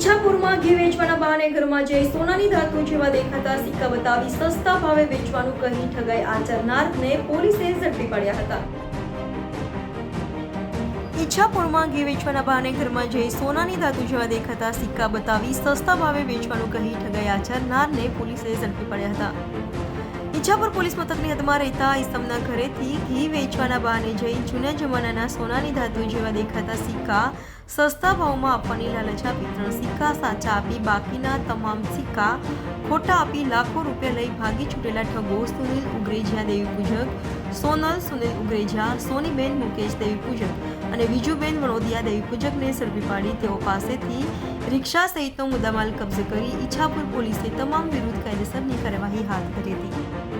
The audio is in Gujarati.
ઈચ્છાપુરમાં ઘી વેચવાના બહાને ઘરમાં જઈ સોનાની ધાતુ જેવા દેખાતા સિક્કા બતાવી સસ્તા ભાવે વેચવાનું કહી ઠગાઈ આચરનારને પોલીસે ઝડપી પાડ્યા હતા. ઈચ્છાપુરમાં ઘી વેચવાના બહાને ઘરમાં જઈ સોનાની ધાતુ જેવા દેખાતા સિક્કા બતાવી સસ્તા ભાવે વેચવાનું કહી ઠગાઈ આચરનારને પોલીસે ઝડપી પાડ્યા હતા. ઈચ્છાપુર પોલીસ મથકની હદમાં રહેતા ઈસમના ઘરેથી ઘી વેચવાના બહાને જઈ જૂના જમાનાના સોનાની ધાતુ જેવા દેખાતા સિક્કા સસ્તા ભાવમાં આપવાની લાલચ આપી સિક્કા, સાચા આપી બાકીના તમામ સિક્કા ખોટા આપી લાખો રૂપિયા લઈ ભાગી છૂટેલા ઠગો સુનિલ ઉગ્રેજિયા, દેવી પૂજક સોનલ, સુનિલ ઉગ્રેજિયા, સોનીબેન મુકેશ, દેવી પૂજક અને વિજુબેન વણોદિયા દેવી પૂજકને ઝડપી પાડી તેઓ પાસેથી રિક્ષા સહિતનો મુદ્દામાલ કબજે કરી ઈચ્છાપુર પોલીસે તમામ વિરુદ્ધ કાયદેસરની કાર્યવાહી હાથ ધરી હતી.